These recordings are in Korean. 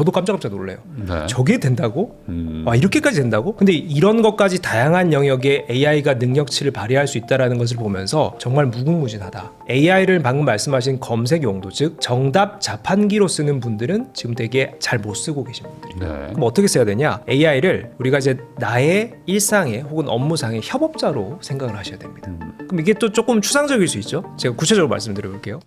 저도 깜짝깜짝 놀래요. 네. 저게 된다고? 음. 와 이렇게까지 된다고? 근데 이런 것까지 다양한 영역에 AI가 능력치를 발휘할 수 있다라는 것을 보면서 정말 무궁무진하다. AI를 방금 말씀하신 검색 용도 즉 정답 자판기로 쓰는 분들은 지금 되게 잘 못 쓰고 계신 분들이. 네. 그럼 어떻게 써야 되냐? AI를 우리가 이제 나의 일상에 혹은 업무상의 협업자로 생각을 하셔야 됩니다. 음. 그럼 이게 또 조금 추상적일 수 있죠. 제가 구체적으로 말씀드려 볼게요.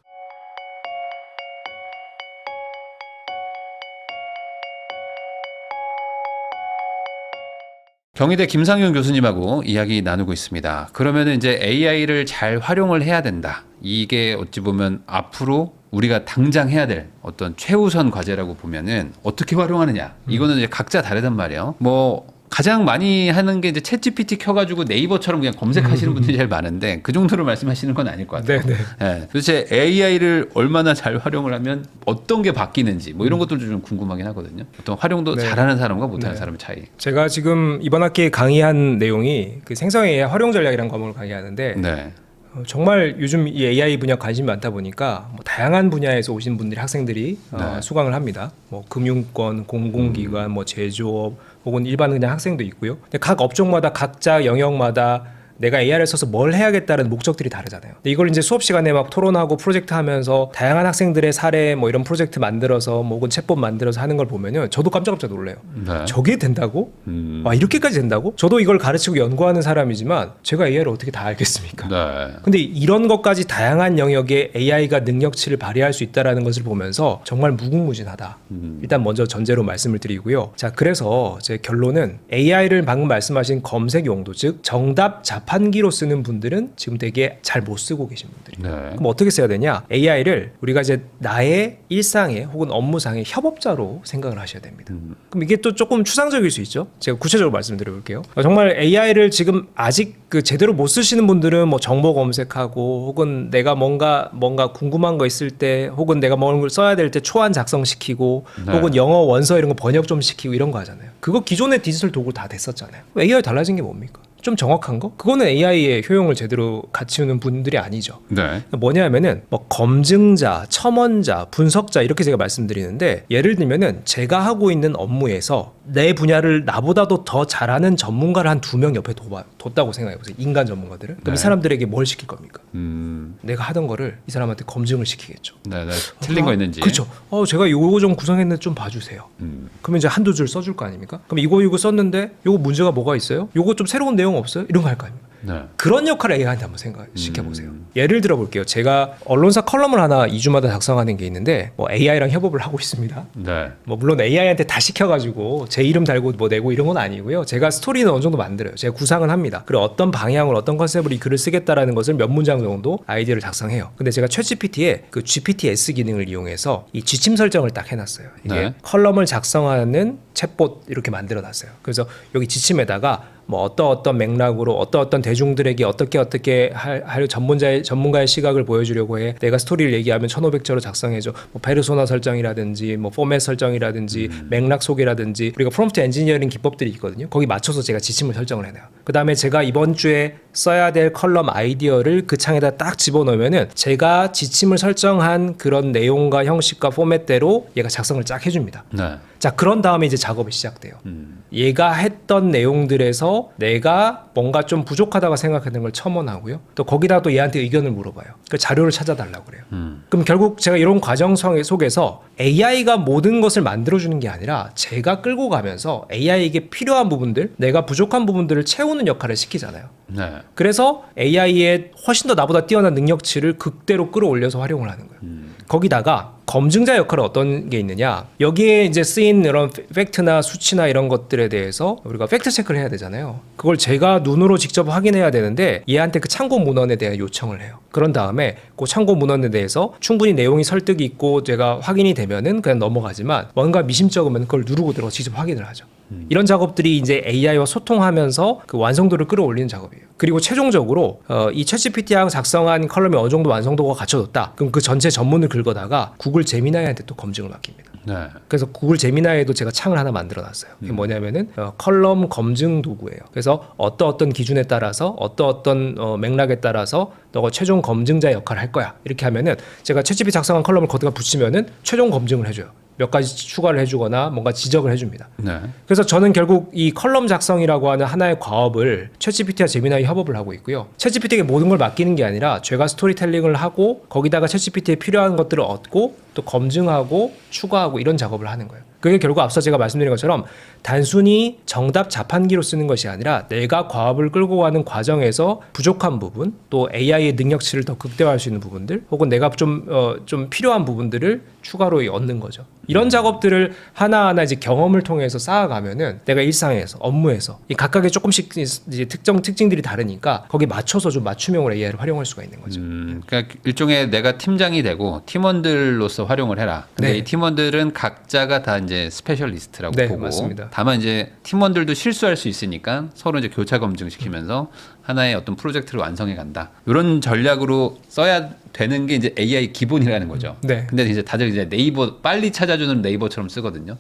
경희대 김상윤 교수님하고 이야기 나누고 있습니다. 그러면 이제 AI를 잘 활용을 해야 된다. 이게 어찌 보면 앞으로 우리가 당장 해야 될 어떤 최우선 과제라고 보면은 어떻게 활용하느냐. 이거는 이제 각자 다르단 말이에요. 뭐 가장 많이 하는 게 이제 챗 GPT 켜가지고 네이버처럼 그냥 검색하시는 분들이 제일 많은데 그 정도로 말씀하시는 건 아닐 것 같아요. 네, 네. 예, 도대체 AI를 얼마나 잘 활용을 하면 어떤 게 바뀌는지 뭐 이런 것들도 좀 궁금하긴 하거든요. 어떤 활용도 네. 잘하는 사람과 못하는 네. 사람의 차이. 제가 지금 이번 학기에 강의한 내용이 그 생성 AI 활용 전략이라는 과목을 강의하는데 네. 어, 정말 요즘 이 AI 분야 관심이 많다 보니까 뭐 다양한 분야에서 오신 분들이 학생들이 어, 네. 수강을 합니다. 뭐 금융권, 공공기관, 뭐 제조업 혹은 일반 그냥 학생도 있고요. 각 업종마다 각자 영역마다 내가 AI를 써서 뭘 해야겠다는 목적들이 다르잖아요. 근데 이걸 이제 수업 시간에 막 토론하고 프로젝트 하면서 다양한 학생들의 사례 뭐 이런 프로젝트 만들어서 뭐 혹은 챗봇 만들어서 하는 걸 보면은 저도 깜짝깜짝 놀래요. 네. 저게 된다고? 음. 와 이렇게까지 된다고? 저도 이걸 가르치고 연구하는 사람이지만 제가 AI를 어떻게 다 알겠습니까? 네. 근데 이런 것까지 다양한 영역에 AI가 능력치를 발휘할 수 있다라는 것을 보면서 정말 무궁무진하다. 음. 일단 먼저 전제로 말씀을 드리고요. 자, 그래서 제 결론은 AI를 방금 말씀하신 검색 용도 즉 정답 자판기로 쓰는 분들은 지금 되게 잘 못 쓰고 계신 분들이. 네. 그럼 어떻게 써야 되냐? AI를 우리가 이제 나의 일상에 혹은 업무상의 협업자로 생각을 하셔야 됩니다. 음. 그럼 이게 또 조금 추상적일 수 있죠. 제가 구체적으로 말씀드려 볼게요. 어, 정말 AI를 지금 아직 그 제대로 못 쓰시는 분들은 뭐 정보 검색하고 혹은 내가 뭔가 뭔가 궁금한 거 있을 때 혹은 내가 뭔걸 써야 될 때 초안 작성시키고 네. 혹은 영어 원서 이런 거 번역 좀 시키고 이런 거 하잖아요. 그거 기존의 디지털 도구 다 됐었잖아요. AI 달라진 게 뭡니까? 좀 정확한 거? 그거는 AI의 효용을 제대로 갖추는 분들이 아니죠. 네. 뭐냐면은 뭐 검증자, 첨언자, 분석자 이렇게 제가 말씀드리는데 예를 들면은 제가 하고 있는 업무에서 내 분야를 나보다도 더 잘하는 전문가를 한 두 명 옆에 둬봐, 뒀다고 생각해 보세요. 인간 전문가들을. 그럼 네. 이 사람들에게 뭘 시킬 겁니까? 음. 내가 하던 거를 이 사람한테 검증을 시키겠죠. 네, 네. 틀린 거 있는지. 그렇죠. 어, 제가 요거 좀 구성했는데 좀 봐주세요. 음. 그러면 이제 한두 줄 써줄 거 아닙니까? 그럼 이거 이거 썼는데 요거 문제가 뭐가 있어요? 요거 좀 새로운 내용 없어요? 이런 거 할 거 아닙니까? 네. 그런 역할을 AI한테 한번 생각 시켜보세요. 음. 예를 들어 볼게요. 제가 언론사 컬럼을 하나 2주마다 작성하는 게 있는데 뭐 AI랑 협업을 하고 있습니다. 네. 뭐 물론 AI한테 다 시켜가지고 제 이름 달고 뭐 내고 이런 건 아니고요. 제가 스토리는 어느 정도 만들어요. 제가 구상은 합니다. 그리고 어떤 방향으로 어떤 컨셉으로 이 글을 쓰겠다라는 것을 몇 문장 정도 아이디어를 작성해요. 근데 제가 챗GPT에 그 GPTS 기능을 이용해서 이 지침 설정을 딱 해놨어요. 이게 네. 컬럼을 작성하는 챗봇 이렇게 만들어놨어요. 그래서 여기 지침에다가 뭐 어떤 어떤 맥락으로 어떤 어떤 대중들에게 어떻게 어떻게 할, 할 전문자의 전문가의 시각을 보여주려고 해. 내가 스토리를 얘기하면 1,500자로 작성해줘. 뭐 페르소나 설정이라든지 뭐 포맷 설정이라든지 맥락 소개라든지 우리가 프롬프트 엔지니어링 기법들이 있거든요. 거기 맞춰서 제가 지침을 설정을 해놔요. 그 다음에 제가 이번 주에 써야 될 컬럼 아이디어를 그 창에다 딱 집어넣으면은 제가 지침을 설정한 그런 내용과 형식과 포맷대로 얘가 작성을 쫙 해줍니다. 네. 자 그런 다음에 이제 작업이 시작돼요. 음. 얘가 했던 내용들에서 내가 뭔가 좀 부족하다고 생각하는 걸 첨언하고요. 또 거기다 또 얘한테 의견을 물어봐요. 그 자료를 찾아달라고 그래요. 음. 그럼 결국 제가 이런 과정 성- 속에서 AI가 모든 것을 만들어주는 게 아니라 제가 끌고 가면서 AI에게 필요한 부분들, 내가 부족한 부분들을 채우는 역할을 시키잖아요. 네. 그래서 AI의 훨씬 더 나보다 뛰어난 능력치를 극대로 끌어올려서 활용을 하는 거예요. 음. 거기다가 검증자 역할은 어떤 게 있느냐? 여기에 이제 쓰인 이런 팩트나 수치나 이런 것들에 대해서 우리가 팩트 체크를 해야 되잖아요. 그걸 제가 눈으로 직접 확인해야 되는데 얘한테 그 참고 문헌에 대한 요청을 해요. 그런 다음에 그 참고 문헌에 대해서 충분히 내용이 설득이 있고 제가 확인이 되면은 그냥 넘어가지만 뭔가 미심쩍으면 그걸 누르고 들어가 직접 확인을 하죠. 이런 작업들이 이제 AI와 소통하면서 그 완성도를 끌어올리는 작업이에요. 그리고 최종적으로 어, 이 챗GPT랑 작성한 컬럼이 어느 정도 완성도가 갖춰졌다. 그럼 그 전체 전문을 긁어다가 구글 제미나이한테 또 검증을 맡깁니다. 네. 그래서 구글 제미나이에도 제가 창을 하나 만들어놨어요. 그게 뭐냐면은 어, 컬럼 검증 도구예요. 그래서 어떤 어떤 기준에 따라서 어떤 어떤 어, 맥락에 따라서 너가 최종 검증자 역할을 할 거야. 이렇게 하면은 제가 챗GPT 작성한 컬럼을 거기다 붙이면은 최종 검증을 해줘요. 몇 가지 추가를 해주거나 뭔가 지적을 해줍니다. 네. 그래서 저는 결국 이 컬럼 작성이라고 하는 하나의 과업을 챗GPT와 제미나이 협업을 하고 있고요. 챗GPT에게 모든 걸 맡기는 게 아니라 제가 스토리텔링을 하고 거기다가 챗GPT에 필요한 것들을 얻고 또 검증하고 추가하고 이런 작업을 하는 거예요. 그게 결국 앞서 제가 말씀드린 것처럼 단순히 정답 자판기로 쓰는 것이 아니라 내가 과업을 끌고 가는 과정에서 부족한 부분 또 AI의 능력치를 더 극대화할 수 있는 부분들 혹은 내가 좀, 어, 좀 필요한 부분들을 추가로 얻는 거죠. 이런 작업들을 하나하나 이제 경험을 통해서 쌓아가면은 내가 일상에서 업무에서 이 각각의 조금씩 이제 특정 특징들이 다르니까 거기 맞춰서 좀 맞춤형으로 AI를 활용할 수가 있는 거죠. 음, 그러니까 일종의 내가 팀장이 되고 팀원들로서 활용을 해라. 근데 네. 이 팀원들은 각자가 다 이제 스페셜리스트라고 네, 보고 맞습니다. 다만 이제 팀원들도 실수할 수 있으니까 서로 이제 교차 검증시키면서 하나의 어떤 프로젝트를 완성해 간다. 이런 전략으로 써야 되는 게 이제 AI 기본이라는 거죠. 네. 근데 이제 다들 이제 네이버 빨리 찾아주는 네이버처럼 쓰거든요.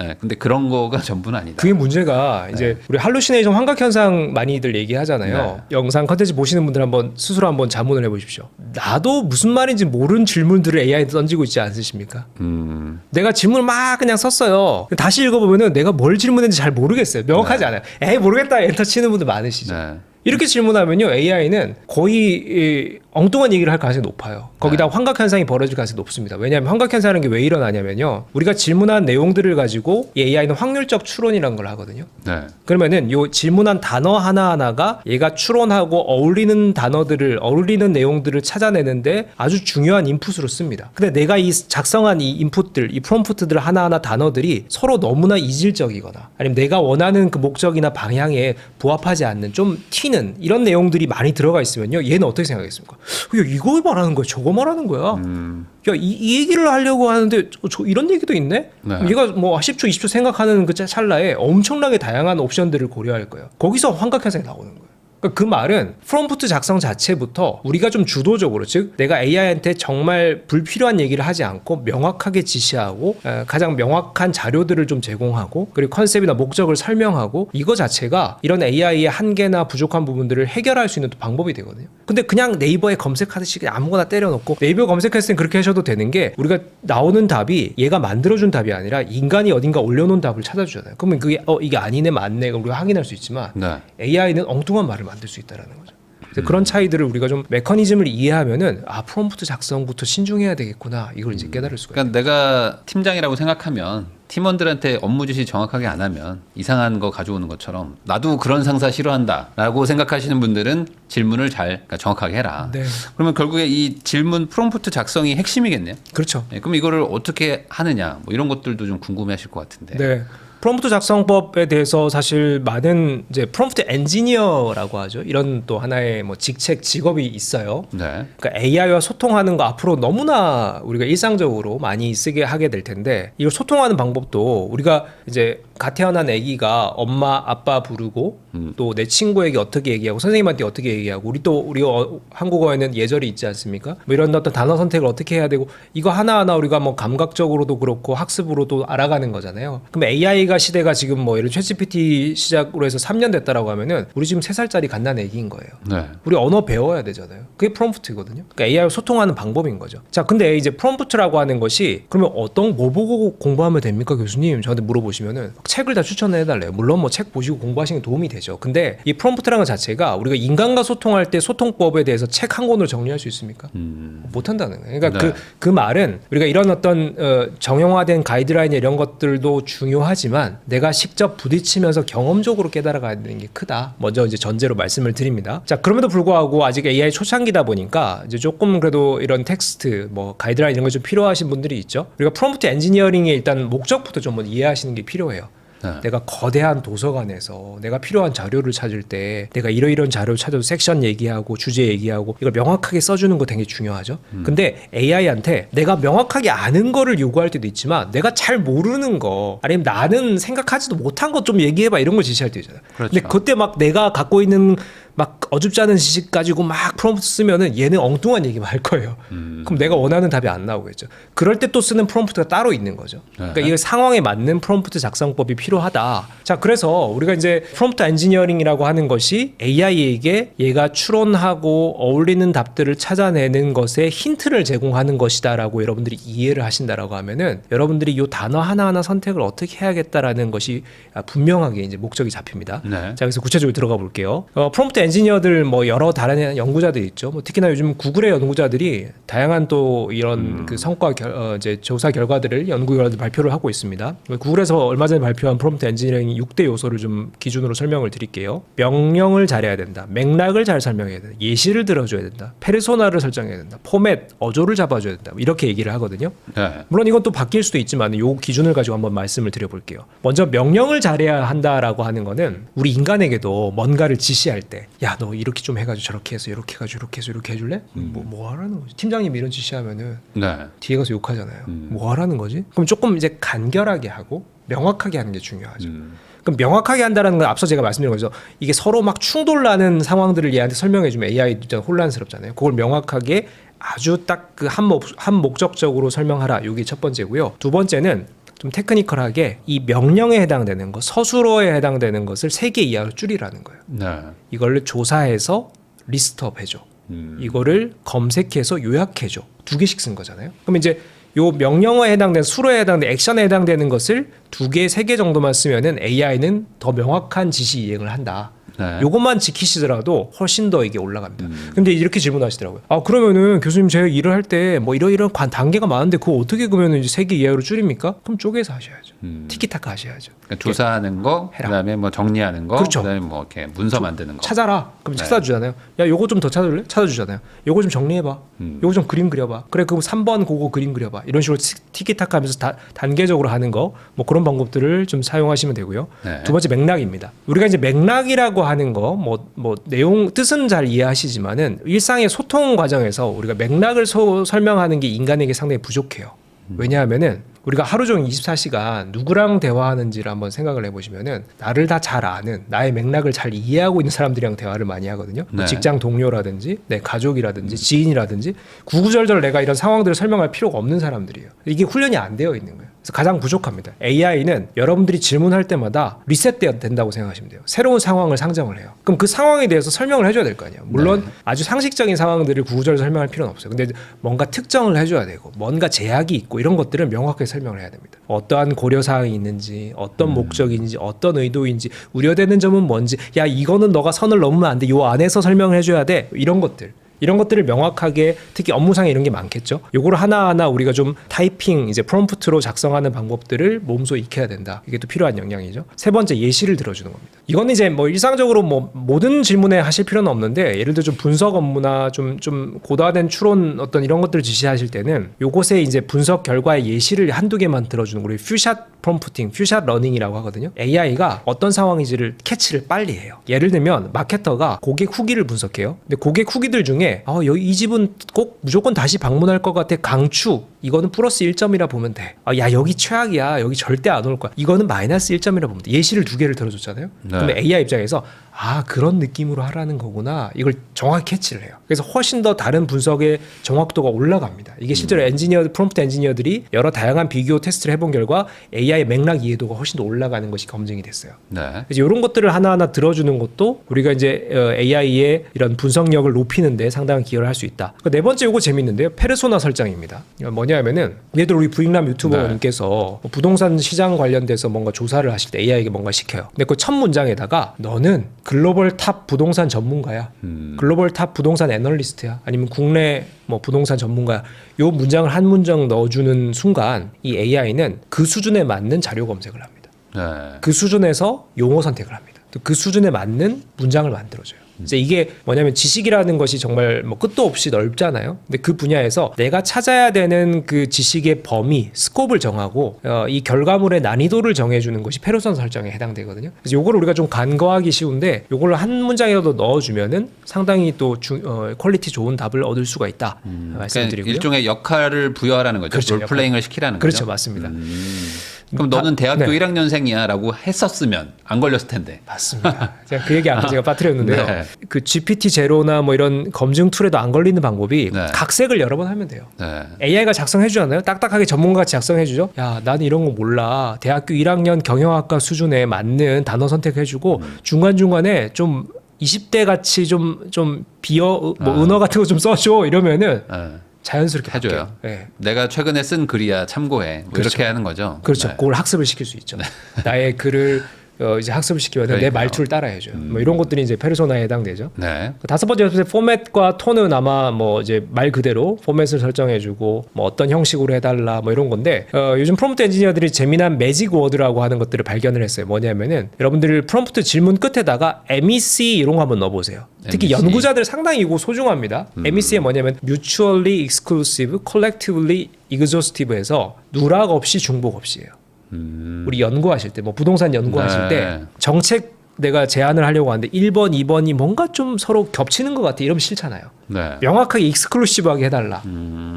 예. 근데 그런 거가 전부는 아니다. 그게 문제가 이제 우리 할루시네이션 환각 현상 많이들 얘기하잖아요. 영상 컨텐츠 보시는 분들 한번 스스로 한번 자문을 해보십시오. 나도 무슨 말인지 모르는 질문들을 AI에 던지고 있지 않으십니까? 음. 내가 질문을 막 그냥 썼어요. 다시 읽어보면은 내가 뭘 질문했는지 잘 모르겠어요. 명확하지 않아요. 에이 모르겠다 엔터 치는 분들 많으시죠. 네. 이렇게 질문하면요 AI는 거의 이, 엉뚱한 얘기를 할 가능성이 높아요. 거기다 환각 현상이 벌어질 가능성이 높습니다. 왜냐하면 환각 현상이라는 게 왜 일어나냐면요. 우리가 질문한 내용들을 가지고 이 AI는 확률적 추론이라는 걸 하거든요. 네. 그러면은 요 질문한 단어 하나하나가 얘가 추론하고 어울리는 단어들을 어울리는 내용들을 찾아내는데 아주 중요한 인풋으로 씁니다. 근데 내가 이 작성한 이 인풋들, 이 프롬프트들 하나하나 단어들이 서로 너무나 이질적이거나 아니면 내가 원하는 그 목적이나 방향에 부합하지 않는 좀 튀는 이런 내용들이 많이 들어가 있으면요. 얘는 어떻게 생각하겠습니까? 야, 이거 말하는 거야. 저거 말하는 거야. 음. 야, 이, 이 얘기를 하려고 하는데 저, 저 이런 얘기도 있네? 네. 얘가 뭐 10초, 20초 생각하는 그 찰나에 엄청나게 다양한 옵션들을 고려할 거예요. 거기서 환각 현상이 나오는 거예요. 그러니까 그 말은 프롬프트 작성 자체부터 우리가 좀 주도적으로 즉 내가 AI한테 정말 불필요한 얘기를 하지 않고 명확하게 지시하고 에, 가장 명확한 자료들을 좀 제공하고 그리고 컨셉이나 목적을 설명하고 이거 자체가 이런 AI의 한계나 부족한 부분들을 해결할 수 있는 또 방법이 되거든요. 근데 그냥 네이버에 검색하듯이 아무거나 때려놓고 네이버 검색했을 땐 그렇게 하셔도 되는 게 우리가 나오는 답이 얘가 만들어준 답이 아니라 인간이 어딘가 올려놓은 답을 찾아주잖아요. 그러면 그게 어 이게 아니네 맞네 그럼 우리가 확인할 수 있지만 네. AI는 엉뚱한 말을 만들 수 있다라는 거죠. 그래서 그런 차이들을 우리가 좀 메커니즘을 이해하면은 아 프롬프트 작성부터 신중해야 되겠구나 이걸 이제 깨달을 수가. 그러니까 내가 팀장이라고 생각하면 팀원들한테 업무 지시 정확하게 안 하면 이상한 거 가져오는 것처럼 나도 그런 상사 싫어한다라고 생각하시는 분들은 질문을 잘 그러니까 정확하게 해라. 네, 그러면 결국에 이 질문 프롬프트 작성이 핵심이겠네요. 그렇죠. 네, 그럼 이거를 어떻게 하느냐 뭐 이런 것들도 좀 궁금해하실 것 같은데. 네. 프롬프트 작성법에 대해서 사실 많은 이제 프롬프트 엔지니어라고 하죠. 이런 또 하나의 뭐 직책 직업이 있어요. 네. 그러니까 AI와 소통하는 거 앞으로 너무나 우리가 일상적으로 많이 쓰게 하게 될 텐데 이걸 소통하는 방법도 우리가 이제 갓 태어난 아기가 엄마 아빠 부르고 음. 또 내 친구에게 어떻게 얘기하고 선생님한테 어떻게 얘기하고 우리 또 우리 어, 한국어에는 예절이 있지 않습니까? 뭐 이런 어떤 단어 선택을 어떻게 해야 되고 이거 하나하나 우리가 뭐 감각적으로도 그렇고 학습으로도 알아가는 거잖아요. 그럼 AI가 시대가 지금 뭐 예를 들어 챗GPT 시작으로 해서 3년 됐다라고 하면은 우리 지금 3살짜리 갓난 애기인 거예요. 네. 우리 언어 배워야 되잖아요. 그게 프롬프트거든요. 그러니까 AI와 소통하는 방법인 거죠. 자, 근데 이제 프롬프트라고 하는 것이 그러면 어떤 뭐 보고 공부하면 됩니까, 교수님? 저한테 물어보시면은 책을 다 추천해 달래요. 물론 뭐 책 보시고 공부하시는 게 도움이 되죠. 근데 이 프롬프트라는 것 자체가 우리가 인간과 소통할 때 소통법에 대해서 책 한 권으로 정리할 수 있습니까? 음. 못 한다는 거예요. 그러니까 네. 그, 그 말은 우리가 이런 어떤 어, 정형화된 가이드라인 이런 것들도 중요하지만 내가 직접 부딪히면서 경험적으로 깨달아가야 되는 게 크다. 먼저 이제 전제로 말씀을 드립니다. 자, 그럼에도 불구하고 아직 AI 초창기다 보니까 이제 조금 그래도 이런 텍스트 뭐 가이드라인 이런 거좀 필요하신 분들이 있죠. 우리가 프롬프트 엔지니어링의 일단 목적부터 좀 이해하시는 게 필요해요. 네. 내가 거대한 도서관에서 내가 필요한 자료를 찾을 때 내가 이러이런 자료를 찾아도 섹션 얘기하고 주제 얘기하고 이걸 명확하게 써주는 거 되게 중요하죠. 근데 AI한테 내가 명확하게 아는 거를 요구할 때도 있지만 내가 잘 모르는 거 아니면 나는 생각하지도 못한 것 좀 얘기해봐 이런 걸 지시할 때 있잖아요. 그렇죠. 근데 그때 막 내가 갖고 있는 막 어줍지 않은 지식 가지고 막 프롬프트 쓰면은 얘는 엉뚱한 얘기만 할 거예요. 음. 그럼 내가 원하는 답이 안 나오겠죠. 그럴 때 또 쓰는 프롬프트가 따로 있는 거죠. 그러니까 네. 이게 상황에 맞는 프롬프트 작성법이 필요하다. 자, 그래서 우리가 이제 프롬프트 엔지니어링이라고 하는 것이 AI에게 얘가 추론하고 어울리는 답들을 찾아내는 것에 힌트를 제공하는 것이다라고 여러분들이 이해를 하신다라고 하면은 여러분들이 이 단어 하나하나 선택을 어떻게 해야겠다라는 것이 아, 분명하게 이제 목적이 잡힙니다. 네. 자, 그래서 구체적으로 들어가 볼게요. 어, 프롬프트 엔지니어들 뭐 여러 다른 연구자들이 있죠. 뭐 특히나 요즘 구글의 연구자들이 다양한 또 이런 그 성과 결, 어, 이제 조사 결과들을 연구 결과들 발표를 하고 있습니다. 구글에서 얼마 전에 발표한 프롬프트 엔지니어링 6대 요소를 좀 기준으로 설명을 드릴게요. 명령을 잘해야 된다. 맥락을 잘 설명해야 된다. 예시를 들어줘야 된다. 페르소나를 설정해야 된다. 포맷, 어조를 잡아줘야 된다. 이렇게 얘기를 하거든요. 네. 물론 이건 또 바뀔 수도 있지만 요 기준을 가지고 한번 말씀을 드려볼게요. 먼저 명령을 잘해야 한다라고 하는 거는 우리 인간에게도 뭔가를 지시할 때, 야 너 이렇게 좀 해가지고 저렇게 해서 이렇게 해가지고 이렇게 해서 이렇게 해줄래? 뭐, 뭐 하라는 거지? 팀장님이 이런 지시하면은 네. 뒤에 가서 욕하잖아요. 음. 뭐 하라는 거지? 그럼 조금 이제 간결하게 하고 명확하게 하는 게 중요하죠. 음. 그럼 명확하게 한다는 건 앞서 제가 말씀드린 거죠. 이게 서로 막 충돌나는 상황들을 얘한테 설명해 주면 AI 좀 혼란스럽잖아요. 그걸 명확하게 아주 딱 그한 목, 한 목적적으로 설명하라. 이게 첫 번째고요. 두 번째는 좀 테크니컬하게 이 명령에 해당되는 것, 서술어에 해당되는 것을 세 개 이하로 줄이라는 거예요. 네. 이걸 조사해서 리스트업 해줘. 음. 이거를 검색해서 요약해줘. 두 개씩 쓴 거잖아요. 그럼 이제 요 명령어에 해당되는 수로에 해당되는 액션에 해당되는 것을 두 개, 세 개 정도만 쓰면은 AI는 더 명확한 지시 이행을 한다. 네. 요것만 지키시더라도 훨씬 더 이게 올라갑니다. 음. 근데 이렇게 질문하시더라고요. 아 그러면은 교수님 제가 일을 할 때 뭐 이러이러한 관- 단계가 많은데 그거 어떻게 그러면 이제 세개 이하로 줄입니까? 그럼 쪼개서 하셔야죠. 음. 티키타카 하셔야죠. 그러니까 조사하는 거, 해라. 그다음에 뭐 정리하는 거, 그렇죠. 그다음에 뭐 이렇게 문서 만드는 거. 찾아라. 그럼 네. 찾아주잖아요. 야, 요거 좀 더 찾아줄래? 찾아주잖아요. 요거 좀 정리해봐. 음. 요거 좀 그림 그려봐. 그래, 그럼 3번 그거 그림 그려봐. 이런 식으로 티- 티키타카 하면서 다, 단계적으로 하는 거, 뭐 그런 방법들을 좀 사용하시면 되고요. 네. 두 번째 맥락입니다. 우리가 이제 맥락이라고 하는 거, 뭐, 뭐 내용, 뜻은 잘 이해하시지만은 일상의 소통 과정에서 우리가 맥락을 소- 설명하는 게 인간에게 상당히 부족해요. 왜냐하면은 우리가 하루 종일 24시간 누구랑 대화하는지를 한번 생각을 해보시면은 나를 다 잘 아는 나의 맥락을 잘 이해하고 있는 사람들이랑 대화를 많이 하거든요. 뭐 네. 직장 동료라든지 내 가족이라든지 지인이라든지 구구절절 내가 이런 상황들을 설명할 필요가 없는 사람들이에요. 이게 훈련이 안 되어 있는 거예요. 그래서 가장 부족합니다. AI는 여러분들이 질문할 때마다 리셋돼야 된다고 생각하시면 돼요. 새로운 상황을 상정을 해요. 그럼 그 상황에 대해서 설명을 해줘야 될 거 아니에요. 물론 네. 아주 상식적인 상황들을 구구절절 설명할 필요는 없어요. 근데 뭔가 특정을 해줘야 되고 뭔가 제약이 있고 이런 것들을 명확하게 설명을 해야 됩니다. 어떠한 고려 사항이 있는지, 어떤 목적인지, 어떤 의도인지, 우려되는 점은 뭔지, 야 이거는 너가 선을 넘으면 안 돼. 요 안에서 설명을 해줘야 돼. 이런 것들. 이런 것들을 명확하게 특히 업무상에 이런 게 많겠죠. 요거를 하나하나 우리가 좀 타이핑 이제 프롬프트로 작성하는 방법들을 몸소 익혀야 된다. 이게 또 필요한 역량이죠. 세 번째 예시를 들어주는 겁니다. 이거는 이제 뭐 일상적으로 뭐 모든 질문에 하실 필요는 없는데 예를 들어 좀 분석 업무나 좀좀 고도화된 추론 어떤 이런 것들을 지시하실 때는 요것에 이제 분석 결과의 예시를 한두 개만 들어주는 거 우리 퓨샷 프롬프팅, 퓨샷 러닝이라고 하거든요. AI가 어떤 상황인지를 캐치를 빨리 해요. 예를 들면 마케터가 고객 후기를 분석해요. 근데 고객 후기들 중에 아, 여기 이 집은 꼭 무조건 다시 방문할 것 같아. 강추. 이거는 플러스 1점이라 보면 돼. 아, 야, 여기 최악이야. 여기 절대 안 올 거야. 이거는 마이너스 1점이라 보면 돼. 예시를 두 개를 들어줬잖아요. 네. 그러면 AI 입장에서 아, 그런 느낌으로 하라는 거구나. 이걸 정확히 캐치를 해요. 그래서 훨씬 더 다른 분석의 정확도가 올라갑니다. 이게 실제로 엔지니어, 프롬프트 엔지니어들이 여러 다양한 비교 테스트를 해본 결과 AI 맥락 이해도가 훨씬 더 올라가는 것이 검증이 됐어요. 네. 그래서 이런 것들을 하나하나 들어주는 것도 우리가 이제 AI의 이런 분석력을 높이는데 상당한 기여를 할 수 있다. 그네 번째 요거 재밌는데요. 페르소나 설정입니다. 뭐냐면은 예를 들어 우리 부익남 유튜버님께서 뭐 부동산 시장 관련돼서 뭔가 조사를 하실 때 AI에게 뭔가 시켜요. 근데 그 첫 문장에다가 너는 글로벌 탑 부동산 전문가야. 음. 글로벌 탑 부동산 애널리스트야. 아니면 국내 뭐 부동산 전문가야. 요 문장을 한 문장 넣어주는 순간 이 AI는 그 수준에 맞는 자료 검색을 합니다. 네. 그 수준에서 용어 선택을 합니다. 또 그 수준에 맞는 문장을 만들어줘요. 이제 이게 뭐냐면 지식이라는 것이 정말 뭐 끝도 없이 넓잖아요. 근데 그 분야에서 내가 찾아야 되는 그 지식의 범위, 스콥을 정하고 어, 이 결과물의 난이도를 정해주는 것이 페르소나 설정에 해당되거든요. 그래서 요거를 우리가 좀 간과하기 쉬운데 요걸 한 문장이라도 넣어주면은 상당히 또 주, 어, 퀄리티 좋은 답을 얻을 수가 있다 그러니까 말씀드리고요. 일종의 역할을 부여하라는 거죠. 그렇죠, 롤플레잉을 시키라는 그렇죠, 거죠. 맞습니다. 음. 그럼 다- 너는 대학교 네. 1학년생이야라고 했었으면 안 걸렸을 텐데. 맞습니다. 제가 그 얘기 아까 제가 빠뜨렸는데요. 네. 그 GPT 제로나 뭐 이런 검증 툴에도 안 걸리는 방법이 네. 각색을 여러 번 하면 돼요. 네. AI가 작성해 주잖아요. 딱딱하게 전문가같이 작성해 주죠. 야, 나는 이런 거 몰라. 대학교 1학년 경영학과 수준에 맞는 단어 선택해 주고 음. 중간중간에 좀 20대 같이 좀 좀 비어 뭐 아. 은어 같은 거 좀 써줘 이러면은 네. 자연스럽게 해줘요. 네. 내가 최근에 쓴 글이야 참고해. 뭐 그렇죠. 이렇게 하는 거죠. 그렇죠. 네. 그걸 학습을 시킬 수 있죠. 나의 글을 어, 이제 학습을 시키면 내 그러니까요. 음. 말투를 따라해줘요. 뭐 이런 것들이 이제 페르소나에 해당되죠. 네. 그 다섯 번째 옆에 포맷과 톤은 아마 뭐 이제 말 그대로 포맷을 설정해주고 뭐 어떤 형식으로 해달라 뭐 이런 건데 어, 요즘 프롬프트 엔지니어들이 재미난 매직 워드라고 하는 것들을 발견을 했어요. 뭐냐면은 여러분들 프롬프트 질문 끝에다가 MEC 이런 거 한번 넣어보세요. 특히 MEC. 연구자들 상당히 이거 소중합니다. MEC에 뭐냐면 Mutually Exclusive, Collectively Exhaustive에서 누락 없이 중복 없이예요. 우리 연구하실 때 뭐 부동산 연구하실 네. 때 정책 내가 제안을 하려고 하는데 1번, 2번이 뭔가 좀 서로 겹치는 것 같아. 이러면 싫잖아요. 네. 명확하게 익스클루시브하게 해달라.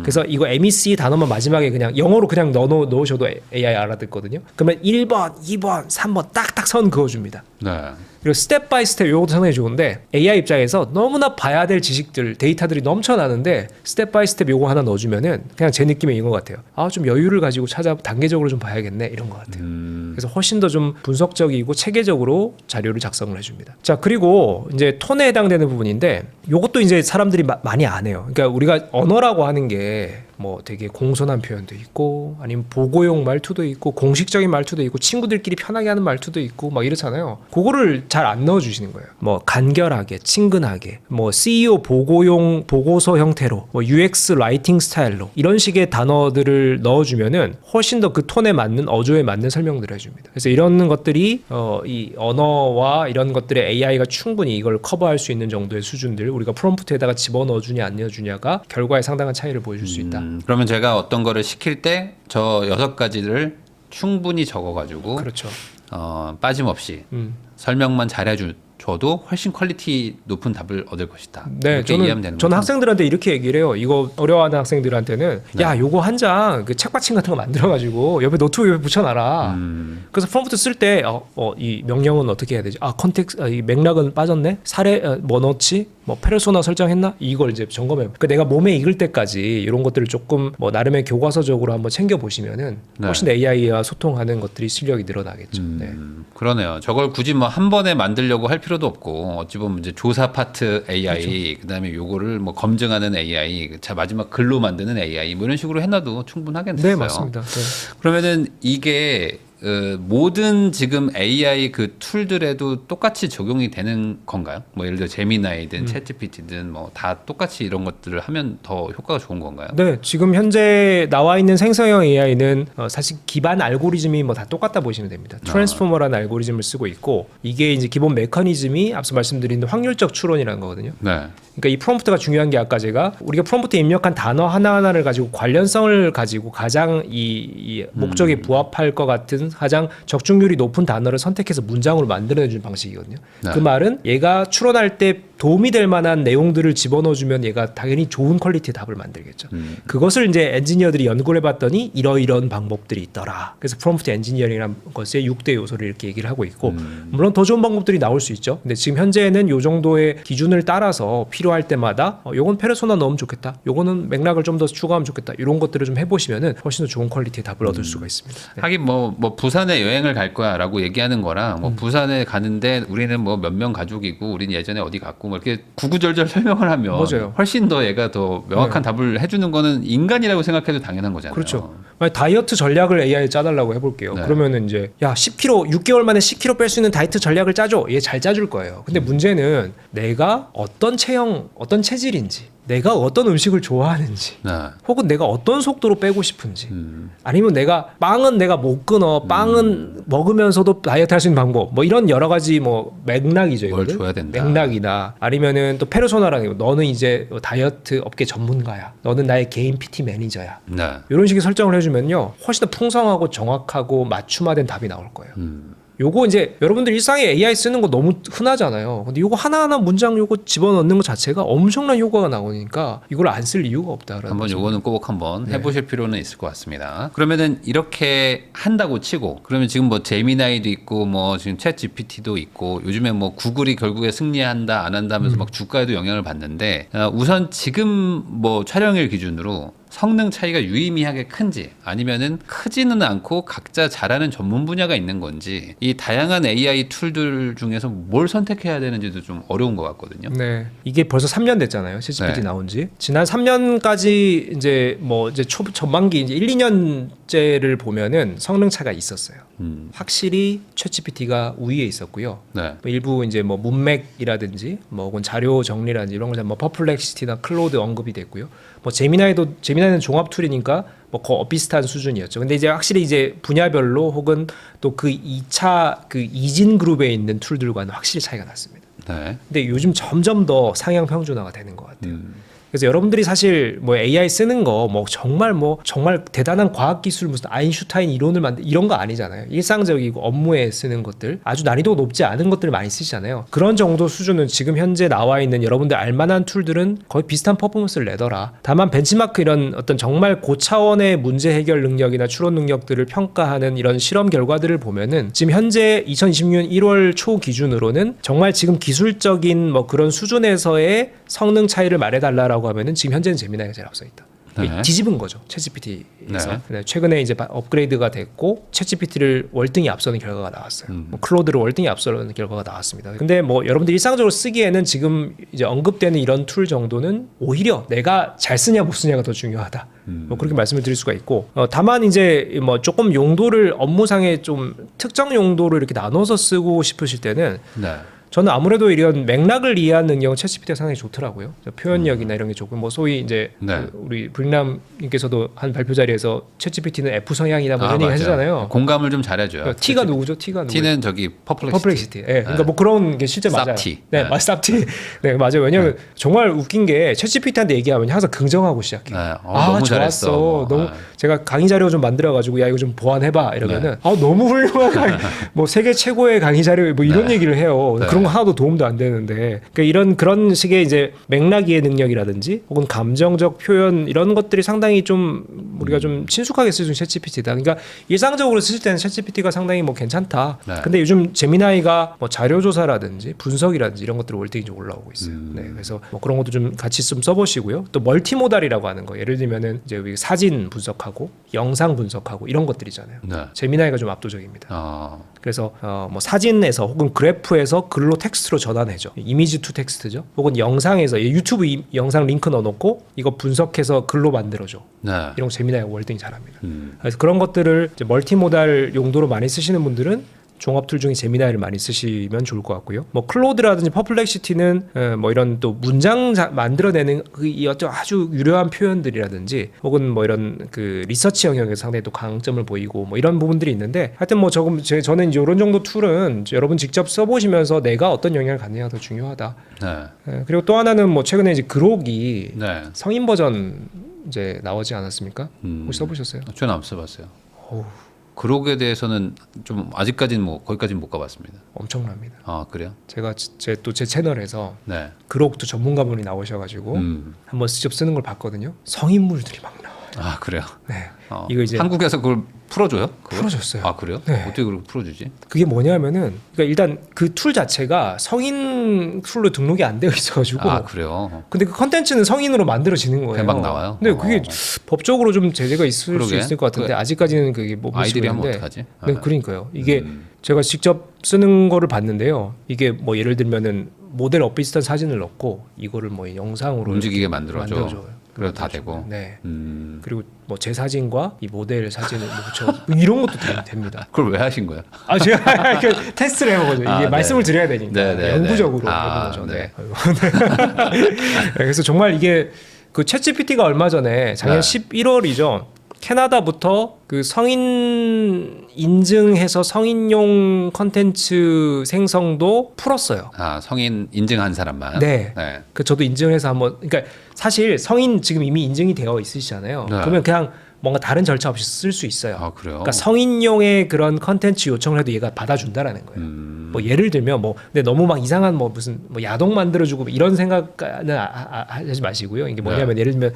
그래서 이거 MEC 단어만 마지막에 그냥 영어로 그냥 넣어 놓으셔도 AI 알아듣거든요. 그러면 1번, 2번, 3번 딱딱 선 그어줍니다. 네. 그리고 스텝 바이 스텝 이것도 상당히 좋은데 AI 입장에서 너무나 봐야 될 지식들 데이터들이 넘쳐나는데 스텝 바이 스텝 요거 하나 넣어주면은 그냥 제 느낌이 이거 같아요. 아 좀 여유를 가지고 찾아 단계적으로 좀 봐야겠네 이런 것 같아요. 음. 그래서 훨씬 더 좀 분석적이고 체계적으로 자료를 작성을 해줍니다. 자 그리고 이제 톤에 해당되는 부분인데 요것도 이제 사람들이 마- 많이 안 해요. 그러니까 우리가 언어라고 하는 게 뭐 되게 공손한 표현도 있고 아니면 보고용 말투도 있고 공식적인 말투도 있고 친구들끼리 편하게 하는 말투도 있고 막 이렇잖아요. 그거를 잘 안 넣어 주시는 거예요. 뭐 간결하게, 친근하게, 뭐 CEO 보고용 보고서 형태로, 뭐 UX 라이팅 스타일로 이런 식의 단어들을 넣어 주면은 훨씬 더 그 톤에 맞는 어조에 맞는 설명들을 해 줍니다. 그래서 이런 것들이 어, 이 언어와 이런 것들의 AI가 충분히 이걸 커버할 수 있는 정도의 수준들 우리가 프롬프트에다가 집어 넣어 주냐 안 넣어 주냐가 결과에 상당한 차이를 보여줄 수 있다. 음, 그러면 제가 어떤 거를 시킬 때 저 여섯 가지를 충분히 적어가지고 그렇죠. 어, 빠짐없이 음. 설명만 잘해줘도 훨씬 퀄리티 높은 답을 얻을 것이다. 네, 저는 저는. 학생들한테 이렇게 얘기를 해요. 이거 어려워하는 학생들한테는 네. 야, 요거 한 장 그 책받침 같은 거 만들어 가지고 옆에 노트북 옆에 붙여놔라. 음, 그래서 프롬프트 쓸때 어, 어, 이 명령은 어떻게 해야 되지? 아, 컨텍스, 아, 이 맥락은 빠졌네. 사례 어, 뭐 넣지? 뭐 페르소나 설정했나? 이걸 이제 점검해. 그 내가 몸에 익을 때까지 이런 것들을 조금 뭐 나름의 교과서적으로 한번 챙겨 보시면은 네. 훨씬 더 AI와 소통하는 것들이 실력이 늘어나겠죠. 네. 음, 그러네요. 저걸 굳이 뭐 한 번에 만들려고 할 필요도 없고 어찌 보면 이제 조사 파트 AI 그렇죠. 그다음에 요거를 뭐 검증하는 AI 자 마지막 글로 만드는 AI 뭐 이런 식으로 해놔도 충분하겠어요. 네, 맞습니다. 네. 그러면은 이게 어, 모든 지금 AI 그 툴들에도 똑같이 적용이 되는 건가요? 뭐 예를 들어 음. 제미나이든 챗GPT든 뭐 다 똑같이 이런 것들을 하면 더 효과가 좋은 건가요? 네, 지금 현재 나와 있는 생성형 AI는 어, 사실 기반 알고리즘이 뭐 다 똑같다 보시면 됩니다. 트랜스포머라는 알고리즘을 쓰고 있고 이게 이제 기본 메커니즘이 앞서 말씀드린 확률적 추론이라는 거거든요. 네. 그러니까 이 프롬프트가 중요한 게 아까 제가 우리가 프롬프트에 입력한 단어 하나하나를 가지고 관련성을 가지고 가장 이, 이 목적에 부합할 것 같은 가장 적중률이 높은 단어를 선택해서 문장으로 만들어내주는 방식이거든요. 네. 그 말은 얘가 추론할 때 도움이 될 만한 내용들을 집어넣어주면 얘가 당연히 좋은 퀄리티의 답을 만들겠죠. 음. 그것을 이제 엔지니어들이 연구를 해봤더니 이러이런 방법들이 있더라. 그래서 프롬프트 엔지니어링이라는 것의 6대 요소를 이렇게 얘기를 하고 있고 음. 물론 더 좋은 방법들이 나올 수 있죠. 근데 지금 현재는 요 정도의 기준을 따라서 필요할 때마다 어, 요건 페르소나 넣으면 좋겠다. 요거는 맥락을 좀 더 추가하면 좋겠다. 이런 것들을 좀 해보시면은 훨씬 더 좋은 퀄리티의 답을 얻을 수가 있습니다. 네. 하긴 뭐, 뭐 부산에 여행을 갈 거야라고 얘기하는 거랑 음. 뭐 부산에 가는데 우리는 뭐 몇 명 가족이고 우리는 예전에 어디 갔고 뭐 이렇게 구구절절 설명을 하면 맞아요. 훨씬 더 얘가 더 명확한 답을 해주는 거는 인간이라고 생각해도 당연한 거잖아요. 그렇죠. 만약 다이어트 전략을 AI에 짜달라고 해볼게요. 네. 그러면은 이제 야 10kg 6개월 만에 10kg 뺄 수 있는 다이어트 전략을 짜줘. 얘 잘 짜줄 거예요. 근데 문제는 내가 어떤 체형, 어떤 체질인지, 내가 어떤 음식을 좋아하는지, 네. 혹은 내가 어떤 속도로 빼고 싶은지, 음. 아니면 내가 빵은 내가 못 끊어, 빵은 먹으면서도 다이어트 할 수 있는 방법, 뭐 이런 여러 가지 뭐 맥락이죠. 뭘 이거는. 줘야 된다. 맥락이나 아니면은 또 페르소나라는 거. 너는 이제 다이어트 업계 전문가야. 너는 나의 개인 PT 매니저야. 네. 이런 식의 설정을 해주면 요 훨씬 더 풍성하고 정확하고 맞춤화된 답이 나올 거예요. 음. 요거 이제 여러분들 일상에 AI 쓰는 거 너무 흔하잖아요. 근데 요거 하나하나 문장 요거 집어넣는 것 자체가 엄청난 효과가 나오니까 이걸 안 쓸 이유가 없다라는 한번 거죠. 요거는 꼭 한번 네. 해보실 필요는 있을 것 같습니다. 그러면은 이렇게 한다고 치고 그러면 지금 뭐 제미나이도 있고 뭐 지금 챗 GPT도 있고 요즘에 뭐 구글이 결국에 승리한다 안 한다 음. 막 주가에도 영향을 받는데 어, 우선 지금 뭐 촬영일 기준으로 성능 차이가 유의미하게 큰지 아니면은 크지는 않고 각자 잘하는 전문 분야가 있는 건지 이 다양한 AI 툴들 중에서 뭘 선택해야 되는지도 좀 어려운 것 같거든요. 네. 이게 벌써 3년 됐잖아요. 챗GPT 네. 나온 지. 지난 3년까지 이제 뭐 이제 초 전반기 이제 1, 2년째를 보면은 성능 차가 있었어요. 음, 확실히 챗GPT가 우위에 있었고요. 네. 뭐 일부 이제 뭐 문맥이라든지 뭐 혹은 자료 정리라든지 이런 거뭐 퍼플렉시티나 클로드 언급이 됐고요. 뭐 제미나이도 제미나이는 종합 툴이니까 뭐거 비슷한 수준이었죠. 근데 이제 확실히 이제 분야별로 혹은 또 그 2차 그 이진 그룹에 있는 툴들과는 확실히 차이가 났습니다. 네. 근데 요즘 점점 더 상향 평준화가 되는 것 같아요. 음, 그래서 여러분들이 사실 뭐 AI 쓰는 거 뭐 정말 뭐 정말 대단한 과학 기술 무슨 아인슈타인 이론을 만들 이런 거 아니잖아요. 일상적이고 업무에 쓰는 것들 아주 난이도가 높지 않은 것들을 많이 쓰시잖아요. 그런 정도 수준은 지금 현재 나와 있는 여러분들 알만한 툴들은 거의 비슷한 퍼포먼스를 내더라. 다만 벤치마크 이런 어떤 정말 고차원의 문제 해결 능력이나 추론 능력들을 평가하는 이런 실험 결과들을 보면은 지금 현재 2026년 1월 초 기준으로는 정말 지금 기술적인 뭐 그런 수준에서의 성능 차이를 말해달라라고 하면은 지금 현재는 제미나이가 제일 앞서 있다. 네. 뒤집은 거죠 챗GPT에서 네. 네, 최근에 이제 바- 업그레이드가 됐고 챗GPT를 월등히 앞서는 결과가 나왔어요. 음. 뭐 클로드를 월등히 앞서는 결과가 나왔습니다. 근데 뭐 여러분들이 일상적으로 쓰기에는 지금 이제 언급되는 이런 툴 정도는 오히려 내가 잘 쓰냐 못 쓰냐가 더 중요하다. 음. 뭐 그렇게 말씀을 드릴 수가 있고 어, 다만 이제 뭐 조금 용도를 업무상에 좀 특정 용도로 이렇게 나눠서 쓰고 싶으실 때는 네. 저는 아무래도 이런 맥락을 이해하는 능력은 챗GPT가 상당히 좋더라고요. 표현력이나 이런 게 좋고 뭐 소위 이제 네. 그 우리 브링남님께서도 한 발표 자리에서 챗GPT는 F 성향이다 뭐 아, 이런 얘기 맞아요. 하시잖아요. 공감을 좀 잘해줘요. 그러니까 T가 누구죠? T가 누구? T는 저기 퍼플렉시티. 퍼플렉시티. 예. 그러니까 뭐 그런 게 실제 맞아요. 쌉티. 네, 네. 맞 쌉티. 네, 맞아요. 왜냐면 정말 웃긴 게 챗GPT한테 얘기하면 항상 긍정하고 시작해. 네. 요 어, 아, 너무 좋았어. 잘했어. 뭐. 너무 네. 제가 강의 자료 좀 만들어 가지고 야 이거 좀 보완해봐 이러면은 네. 아 너무 훌륭한 강의, 뭐 세계 최고의 강의 자료 뭐 이런 네. 얘기를 해요. 네. 그런 거 하나도 도움도 안 되는데 그러니까 이런 그런 식의 이제 맥락 이해 능력이라든지 혹은 감정적 표현 이런 것들이 상당히 좀 우리가 좀 친숙하게 쓸수 있는 챗GPT다. 그러니까 일상적으로 쓰실 때는 챗GPT가 상당히 뭐 괜찮다. 네. 근데 요즘 제미나이가 뭐 자료 조사라든지 분석이라든지 이런 것들을 월등히 좀 올라오고 있어요. 음. 네, 그래서 뭐 그런 것도 좀 같이 좀 써보시고요. 또 멀티모달이라고 하는 거, 예를 들면은 이제 우리 사진 분석하고 영상 분석하고 이런 것들이잖아요. 네. 제미나이가 좀 압도적입니다. 어, 그래서 어, 뭐 사진에서 혹은 그래프에서 글로 텍스트로 전환해줘. 이미지 투 텍스트죠. 혹은 영상에서 유튜브 이- 영상 링크 넣어놓고 이거 분석해서 글로 만들어줘. 네. 이런 거 제미나이가 월등히 잘합니다. 음. 그래서 그런 것들을 멀티모달 용도로 많이 쓰시는 분들은 종합 툴 중에 제미나이를 많이 쓰시면 좋을 것 같고요. 뭐 클로드라든지 퍼플렉시티는 어, 뭐 이런 또 문장 자- 만들어내는 그이 어떤 아주 유려한 표현들이라든지 혹은 뭐 이런 그 리서치 영역에서 상당히 또 강점을 보이고 뭐 이런 부분들이 있는데 하여튼 뭐 조금 제, 저는 이런 정도 툴은 여러분 직접 써보시면서 내가 어떤 영향을 갖느냐가 더 중요하다. 네. 예, 그리고 또 하나는 뭐 최근에 이제 그록이 네. 성인 버전 이제 나오지 않았습니까? 음. 혹시 써보셨어요? 저는 안 써봤어요. 어우, 그록에 대해서는 좀 아직까지는 뭐 거기까지는 못 가봤습니다. 엄청납니다. 아 그래요? 제가 제 또 제 채널에서 네. 그록도 전문가분이 나오셔가지고 음. 한번 직접 쓰는 걸 봤거든요. 성인물들이 막 나와요. 아 그래요? 네, 어. 이거 이제 한국에서 그걸 풀어줘요? 그걸? 풀어줬어요. 아 그래요? 네. 어떻게 그걸 풀어주지? 그게 뭐냐면은 그러니까 일단 그 툴 자체가 성인 툴로 등록이 안 되어 있어가지고 아 그래요? 근데 그 컨텐츠는 성인으로 만들어지는 거예요. 막 나와요? 근데 그게 어. 법적으로 좀 제재가 있을 수 그러게. 있을 것 같은데 아직까지는 그게 뭐 아이들이 하면 있는데. 어떡하지? 네, 아. 그러니까요. 이게 음. 제가 직접 쓰는 거를 봤는데요. 이게 뭐 예를 들면은 모델 업 비슷한 사진을 넣고 이거를 뭐 영상으로 움직이게 만들어줘. 만들어줘요. 그래도 다 만들어주고. 되고. 네. 음. 그리고 뭐 제 사진과 이 모델 사진을 뭐 붙여 뭐 이런 것도 되- 됩니다. 그걸 왜 하신 거예요? 아 제가 이렇게 테스트를 거죠. 이게 아, 네. 말씀을 드려야 되니까 네, 네, 영구적으로 네. 아, 해본 거죠. 네. 네. 네, 그래서 정말 이게 그 챗GPT가 얼마 전에 작년 네. 11월이죠. 캐나다부터 그 성인 인증해서 성인용 컨텐츠 생성도 풀었어요. 아 성인 인증한 사람만. 네. 네. 그 저도 인증해서 한번 그러니까 사실 성인 지금 이미 인증이 되어 있으시잖아요. 네. 그러면 그냥 뭔가 다른 절차 없이 쓸 수 있어요. 아 그래요. 그러니까 성인용의 그런 컨텐츠 요청을 해도 얘가 받아준다라는 거예요. 음. 뭐 예를 들면 뭐 근데 너무 막 이상한 뭐 무슨 뭐 야동 만들어주고 뭐 이런 생각은 아- 아- 아- 하지 마시고요. 이게 뭐냐면 예를 들면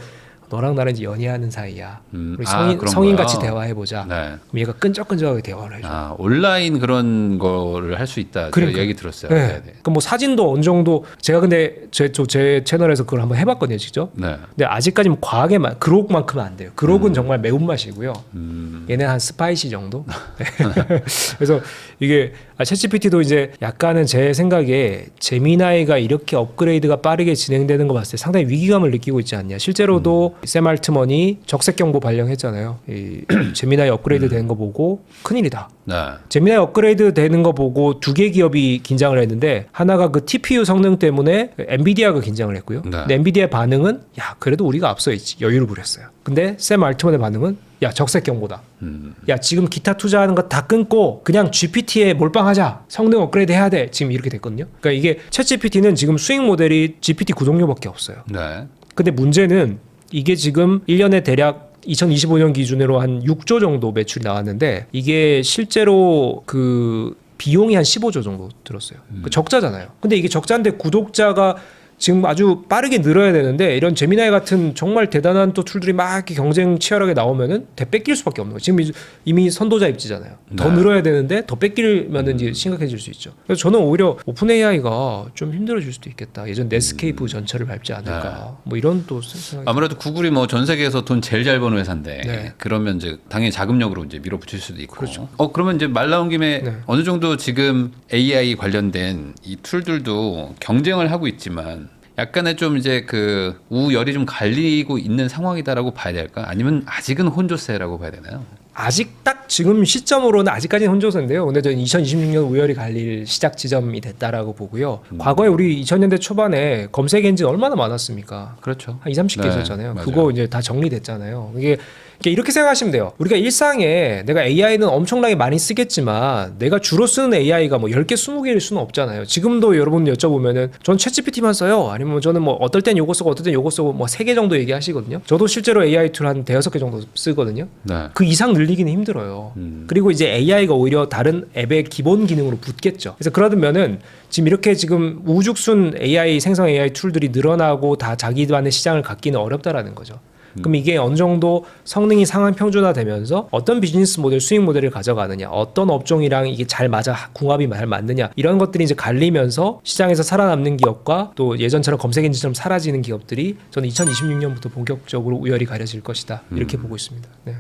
너랑 나랑 이제 연애하는 사이야. 네. 음. 우리 아, 성인 그런 성인? 같이 대화해 보자. 네. 그럼 얘가 끈적끈적하게 대화를 해줘. 아 온라인 그런 거를 할 수 있다. 그러니까. 얘기 들었어요. 네. 네. 네. 그럼 뭐 사진도 어느 정도 제가 근데 제, 저, 제 채널에서 그걸 한번 해봤거든요, 직접. 네. 근데 아직까지는 과하게 만 그록만큼은 안 돼요. 그록은 정말 매운 맛이고요. 음. 얘는 한 스파이시 정도. 네. 그래서 이게 아, 챗GPT도 이제 약간은 제 생각에 제미나이가 이렇게 업그레이드가 빠르게 진행되는 거 봤을 때 상당히 위기감을 느끼고 있지 않냐. 실제로도 샘 알트먼이 적색 경보 발령했잖아요. 이 제미나이 업그레이드 되는 거 보고 큰일이다. 네. 제미나이 업그레이드 되는 거 보고 두 개 기업이 긴장을 했는데 하나가 그 TPU 성능 때문에 엔비디아가 긴장을 했고요. 네. 근데 엔비디아의 반응은 야 그래도 우리가 앞서 있지 여유를 부렸어요. 근데 샘 알트먼의 반응은 야 적색 경보다. 음. 야 지금 기타 투자하는 거 다 끊고 그냥 GPT에 몰빵하자 성능 업그레이드 해야 돼 지금 이렇게 됐거든요. 그러니까 이게 챗 GPT는 지금 수익 모델이 GPT 구독료밖에 없어요. 네. 근데 문제는 이게 지금 1년에 대략 2025년 기준으로 한 6조 정도 매출이 나왔는데 이게 실제로 그 비용이 한 15조 정도 들었어요. 그 적자잖아요. 근데 이게 적자인데 구독자가 지금 아주 빠르게 늘어야 되는데 이런 제미나이 같은 정말 대단한 또 툴들이 막 이렇게 경쟁 치열하게 나오면은 대 뺏길 수밖에 없는 거예요. 지금 이미 선도자 입지잖아요. 더 네. 늘어야 되는데 더 뺏기면은 이제 심각해질 수 있죠. 그래서 저는 오히려 오픈 AI가 좀 힘들어질 수도 있겠다. 예전 넷스케이프 전철을 밟지 않을까. 뭐 이런 또 생각이 아무래도 구글이 뭐 전 세계에서 돈 제일 잘 버는 회사인데 네. 그러면 이제 당연히 자금력으로 이제 밀어붙일 수도 있고. 그렇죠. 어 그러면 이제 말 나온 김에 네. 어느 정도 지금 AI 관련된 이 툴들도 경쟁을 하고 있지만 약간의 좀 이제 그 우열이 좀 갈리고 있는 상황이다라고 봐야 될까? 아니면 아직은 혼조세라고 봐야 되나요? 아직 딱 지금 시점으로는 아직까지는 혼조세인데요. 근데 저는 2026년 우열이 갈릴 시작 지점이 됐다라고 보고요. 음. 과거에 우리 2000년대 초반에 검색 엔진 얼마나 많았습니까? 그렇죠. 한 2, 30개 네, 있었잖아요. 맞아요. 그거 이제 다 정리됐잖아요. 이게 이게 이렇게 생각하시면 돼요. 우리가 일상에 내가 AI는 엄청나게 많이 쓰겠지만 내가 주로 쓰는 AI가 뭐 10개, 20개일 수는 없잖아요. 지금도 여러분 여쭤보면은 전 챗GPT만 써요. 아니면 저는 뭐 어떨 땐 요거 쓰고 어떨 땐 요거 쓰고 뭐 3개 정도 얘기하시거든요. 저도 실제로 AI 툴 한 대여섯 개 정도 쓰거든요. 네. 그 이상 늘리기는 힘들어요. 음. 그리고 이제 AI가 오히려 다른 앱의 기본 기능으로 붙겠죠. 그래서 그러면은 지금 이렇게 지금 우죽순 AI 생성 AI 툴들이 늘어나고 다 자기만의 시장을 갖기는 어렵다라는 거죠. 그럼 이게 어느 정도 성능이 상한 평준화되면서 어떤 비즈니스 모델, 수익 모델을 가져가느냐, 어떤 업종이랑 이게 잘 맞아 궁합이 잘 맞느냐 이런 것들이 이제 갈리면서 시장에서 살아남는 기업과 또 예전처럼 검색 엔진처럼 사라지는 기업들이 저는 2026년부터 본격적으로 우열이 가려질 것이다 이렇게 보고 있습니다. 네.